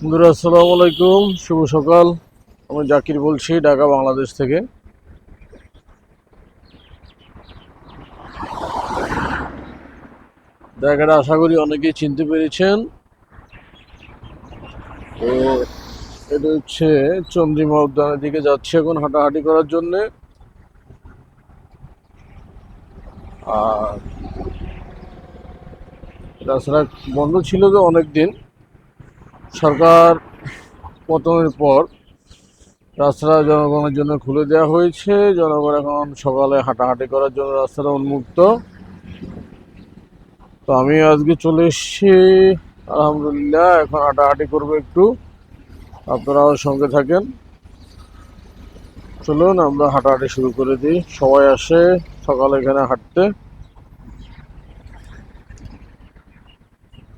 বন্ধুরা, আসসালামু আলাইকুম। শুভ সকাল। আমি জাকির বলছি, ঢাকা, বাংলাদেশ থেকে। জায়গাটা আশা করি অনেকেই চিনতে পেরেছেন। তো এটা হচ্ছে চন্দ্রিমা উদ্যানের দিকে যাচ্ছি এখন হাঁটাহাঁটি করার জন্যে। আর রাস্তাটা বন্ধ ছিল তো অনেক দিন সরকার পতনের পর রাস্তাটা জনগণের জন্য খুলে দেওয়া হয়েছে। জনগণ এখন সকালে হাঁটাহাঁটি করার জন্য রাস্তাটা উন্মুক্ত। তো আমি আজকে চলে এসেছি, আলহামদুলিল্লাহ, এখন হাঁটাহাঁটি করব একটু। আপনারাও সঙ্গে থাকেন। চলুন, আমরা হাঁটাহাঁটি শুরু করে দিই। সবাই আসে সকালে এখানে হাঁটতে।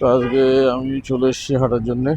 তো আজকে আমি চলে এসেছি হাঁটার জন্যে।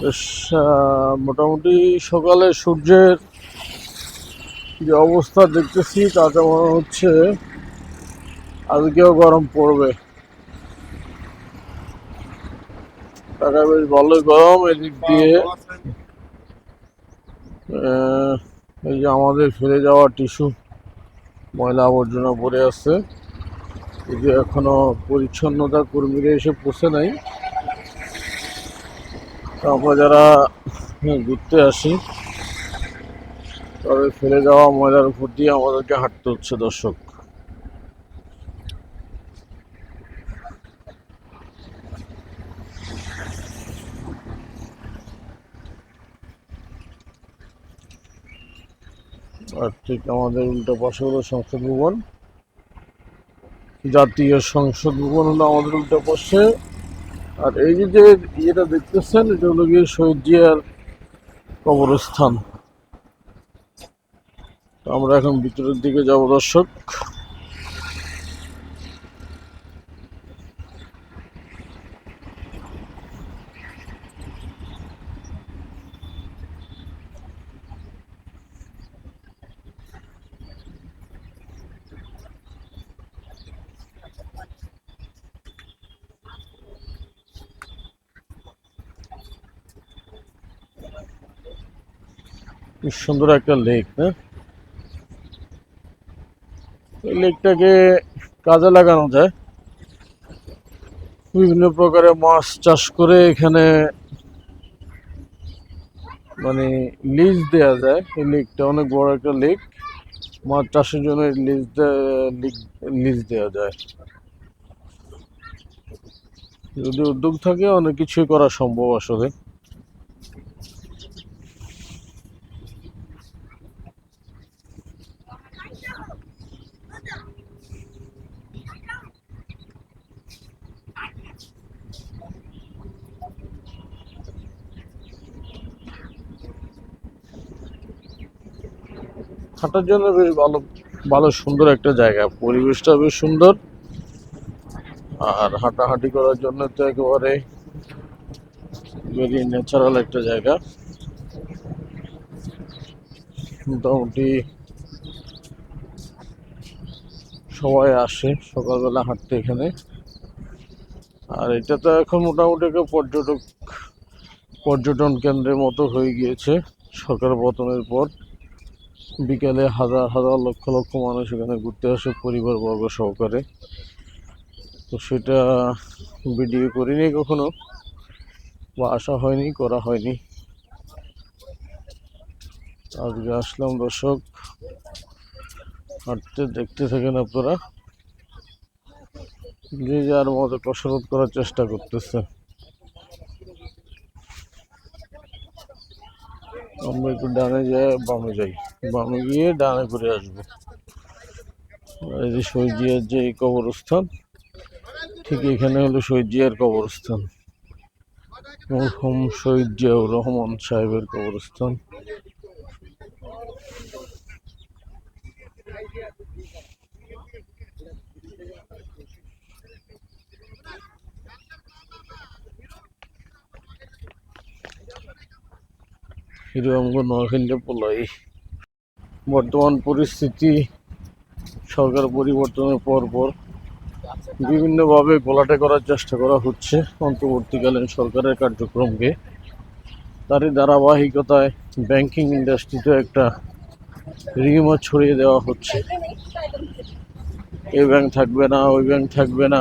বেশ মোটামুটি সকালে সূর্যের যে অবস্থা দেখতেছি, তাতে মনে হচ্ছে আজকেও গরম পড়বে। ঢাকায় বেশ ভালোই গরম, এদিক দিয়ে এই যে আমাদের ফেলে যাওয়া টিস্যু, ময়লা আবর্জনা পড়ে যে এখনও পরিচ্ছন্নতা কর্মীরা এসে পৌঁছে নাই। তো আমরা যারা ঘুরতে আসি, তবে ফেলে যাওয়া ময়লার উপর দিয়ে আমাদেরকে হাঁটতে হচ্ছে, দর্শক। আর ঠিক আমাদের উল্টো পাশে হলো সংসদ ভবন। জাতীয় সংসদ ভবন হলো আমাদের উল্টো পাশে। আর এই যে যে ইয়েটা দেখতেছেন, এটা হলো গিয়ে শহীদ জিয়ার কবরস্থান আমরা এখন ভিতরের দিকে যাব, দর্শক। সুন্দর একটা লেক না এই লেকটাকে কাজে লাগানো যায়। বিভিন্ন প্রকারের মাছ চাষ করে এখানে মানে লিজ দেয়া যায়। এই লেকটা অনেক বড় একটা লেক মাছ চাষের জন্য লিজ লিজ দেওয়া যায়। যদি উদ্যোগ থাকে, অনেক কিছুই করা সম্ভব আসলে। হাঁটার জন্য বেশ ভালো ভালো সুন্দর একটা জায়গা। পরিবেশটা বেশ সুন্দর। আর হাঁটাহাঁটি করার জন্য তো একেবারে ভেরি ন্যাচারাল একটা জায়গা। মোটামুটি সবাই আসে সকালবেলা হাঁটতে এখানে। আর এটা তো এখন মোটামুটি একটা পর্যটক, পর্যটন কেন্দ্রের মতো হয়ে গিয়েছে সরকার পতনের পর। বিকেলে হাজার হাজার, লক্ষ লক্ষ মানুষ এখানে ঘুরতে আসে পরিবারবর্গ সহকারে। তো সেটা ভিডিও করিনি কখনো বা আসা হয়নি, করা হয়নি। আজকে আসলাম দর্শক, হাঁটতে দেখতে থাকেন আপনারা। যে যার মতো কসরত করার চেষ্টা করতেছে। আমরা একটু ডানে যাই বামে যাই। বামে গিয়ে ডানে ঘুরে আসব। এই যে শহীদিয়ার যে এই কবরস্থান, ঠিক এখানে হলো শহীদ জিয়ার কবরস্থান শহীদ জিয়াউর রহমান সাহেবের কবরস্থান। হিরোঙ্গ নোয়াখালী পোলাই বর্তমান পরিস্থিতি, সরকার পরিবর্তনের পর পর বিভিন্নভাবে গোলাটে করার চেষ্টা করা হচ্ছে অন্তর্বর্তীকালীন সরকারের কার্যক্রমকে। তারই ধারাবাহিকতায় ব্যাংকিং ইন্ডাস্ট্রিতে একটা রিমা ছড়িয়ে দেওয়া হচ্ছে। এই ব্যাংক থাকবে না, ওই ব্যাংক থাকবে না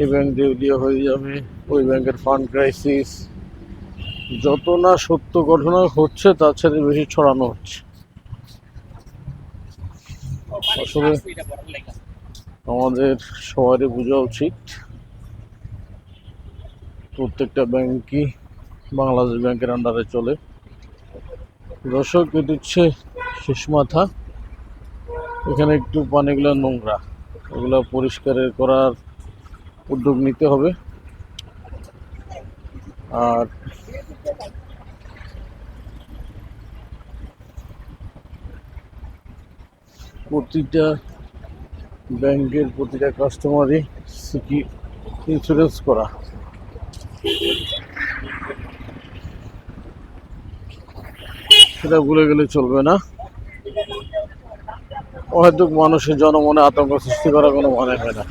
এই ব্যাংক দেউলিয়া হয়ে যাবে, ওই ব্যাংকের ফান্ড ক্রাইসিস যত না সত্য ঘটনা হচ্ছে, তার সাথে বেশি ছড়ানো হচ্ছে। আসলে আমাদের সবারই বোঝা উচিত। প্রত্যেকটা ব্যাংকই বাংলাদেশ ব্যাংকের আন্ডারে চলে। দর্শক, এটি হচ্ছে শেষ মাথা। এখানে একটু পানিগুলো নোংরা। এগুলো পরিষ্কারের করার উদ্যোগ নিতে হবে। আর প্রতিটা ব্যাংকের প্রতিটা কাস্টমারই সিকি ইন্স্যুরেন্স করা। সেটা ভুলে গেলে চলবে না। হয়তো মানুষের জনমনে আতঙ্ক সৃষ্টি করা কোনো মানে হয় না।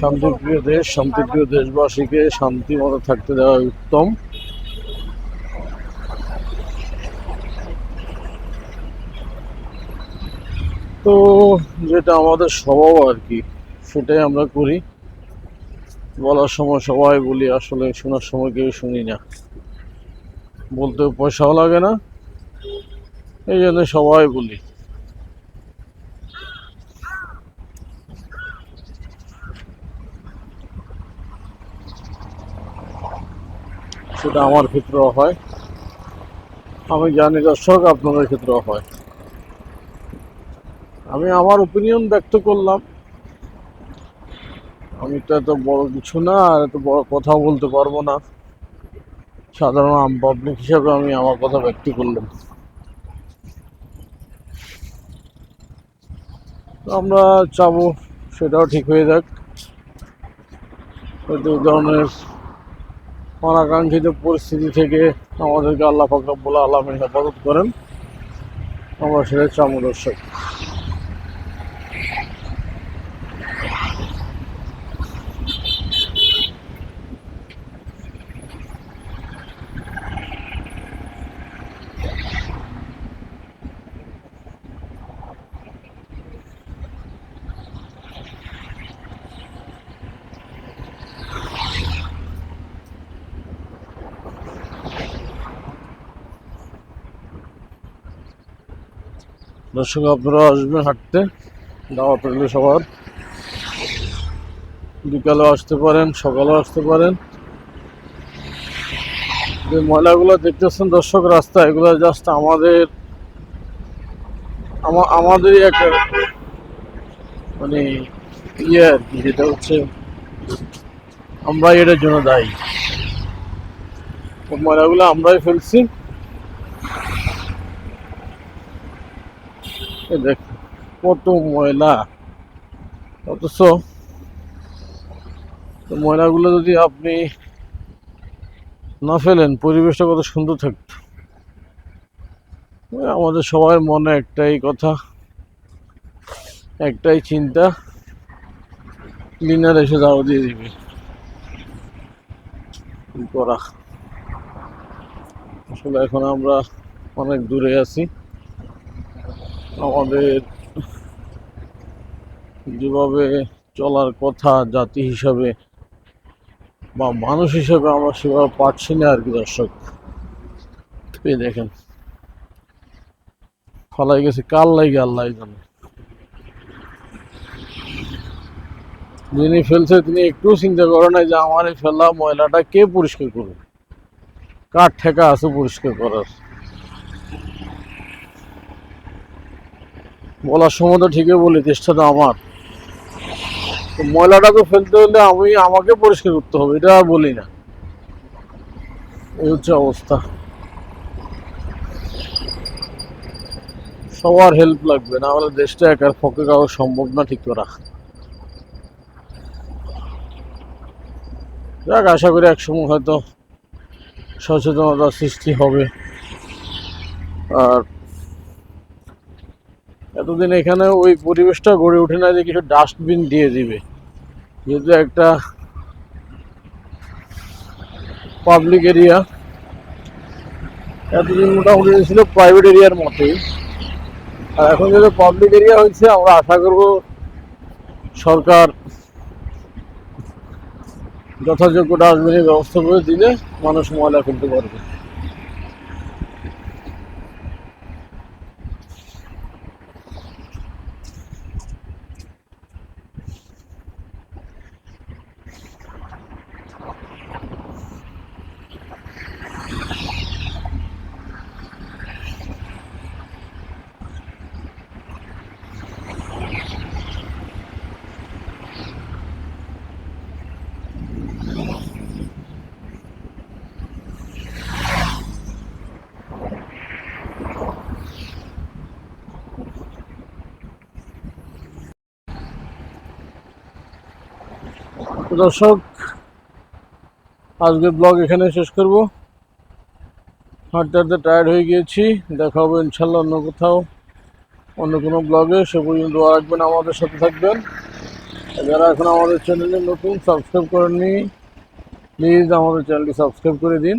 শান্তিপ্রিয় দেশ, শান্তিপ্রিয় দেশবাসীকে শান্তি মতো থাকতে দেওয়া উত্তম। তো যেটা আমাদের স্বভাব আর কি, সেটাই আমরা করি। বলার সময় সবাই বলি, আসলে শোনার সময় কেউ শুনি না। বলতেও পয়সাও লাগে না। এই জন্য সবাই বলি। সেটা আমার ক্ষেত্রেও হয়। আমি জানি দর্শক, আপনাদের ক্ষেত্রেও হয়। আমি আমার ওপিনিয়ন ব্যক্ত করলাম। আমি তো এত বড় কিছু না, আর এত বড় কথা বলতে পারব না। সাধারণ আম পাবলিক হিসাবে আমি আমার কথা ব্যক্ত করলাম। আমরা চাবো, সেটাও ঠিক হয়ে যাক। হয়তো ধরনের অনাকাঙ্ক্ষিত পরিস্থিতি থেকে আমাদেরকে আল্লাহ ফাকরাবুল্লাহ আলমিন হেফাজত করেন। আমরা সেটা চাবো দর্শক। দর্শক, আপনারা আসবেন হাঁটতে দাওয়াত রইল সবার। বিকালেও আসতে পারেন সকালেও আসতে পারেন। যে ময়লাগুলো দেখতেছেন দর্শক, রাস্তা এগুলো জাস্ট আমাদের আমাদেরই একটা মানে ইয়ে আর কি, যেটা হচ্ছে আমরা এটার জন্য দায়ী। ময়লাগুলো আমরাই ফেলছি। দেখ, কত ময়লা। অথচ ময়লাগুলো যদি আপনি না ফেলেন, পরিবেশটা কত সুন্দর থাকতো। আমাদের সবার মনে একটাই কথা, একটাই চিন্তা ক্লিনার এসে দাও দিয়ে দিবে। করা? আসলে এখন আমরা অনেক দূরে আছি। আমাদের যেভাবে চলার কথা জাতি হিসাবে বা মানুষ হিসাবে আমরা সেভাবে পারছি না আর কি দর্শক। দেখেন। ফলাই গেছে। কাল লাগে আল্লাহ জানে। যিনি ফেলছে তিনি একটু চিন্তা করে নাই যে আমার এই ফেলা ময়লাটা কে পরিষ্কার করবে? কার ঠেকা আছে পরিষ্কার করার? বলার সময় তো ঠিকই বলি চেষ্টা তো আমার। তো ময়লাটা তো ফেলতে হলে আমি, আমাকে পরিষ্কার করতে হবে, এটা বলি না। এই হচ্ছে অবস্থা। সবার হেল্প লাগবে, না হলে দেশটা একার পক্ষে কারও সম্ভব না ঠিক করা। যাক, আশা করি একসময় হয়তো সচেতনতা সৃষ্টি হবে। আর এতদিন এখানে ওই পরিবেশটা গড়ে ওঠে না যে কিছু ডাস্টবিন দিয়ে দিবে। যেহেতু একটা পাবলিক এরিয়া এতদিন মোটামুটি ছিল প্রাইভেট এরিয়ার মতোই। আর এখন যেহেতু পাবলিক এরিয়া হয়েছে, আমরা আশা করব সরকার যথাযোগ্য ডাস্টবিনের ব্যবস্থা করে দিলে মানুষ ময়লা ফেলতে পারবে। দর্শক, আজকের ব্লগ এখানে শেষ করব। হাঁটতে হাঁটতে টায়ার্ড হয়ে গিয়েছি, দেখা হবে ইনশাল্লাহ অন্য কোথাও, অন্য কোনো ব্লগে সে পর্যন্ত রাখবেন, আমাদের সাথে থাকবেন। যারা এখন আমাদের চ্যানেলে নতুন সাবস্ক্রাইব করেননি প্লিজ আমাদের চ্যানেলটি সাবস্ক্রাইব করে দিন।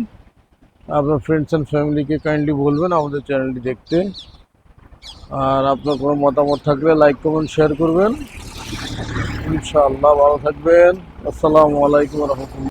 আপনার ফ্রেন্ডস অ্যান্ড ফ্যামিলিকে কাইন্ডলি বলবেন, আমাদের চ্যানেলটি দেখতে। আর আপনার কোনো মতামত থাকলে লাইক কমেন্ট শেয়ার করবেন। ইনশাআল্লাহ ভালো থাকবেন আসসালামু আলাইকুম রহমতুল্লাহ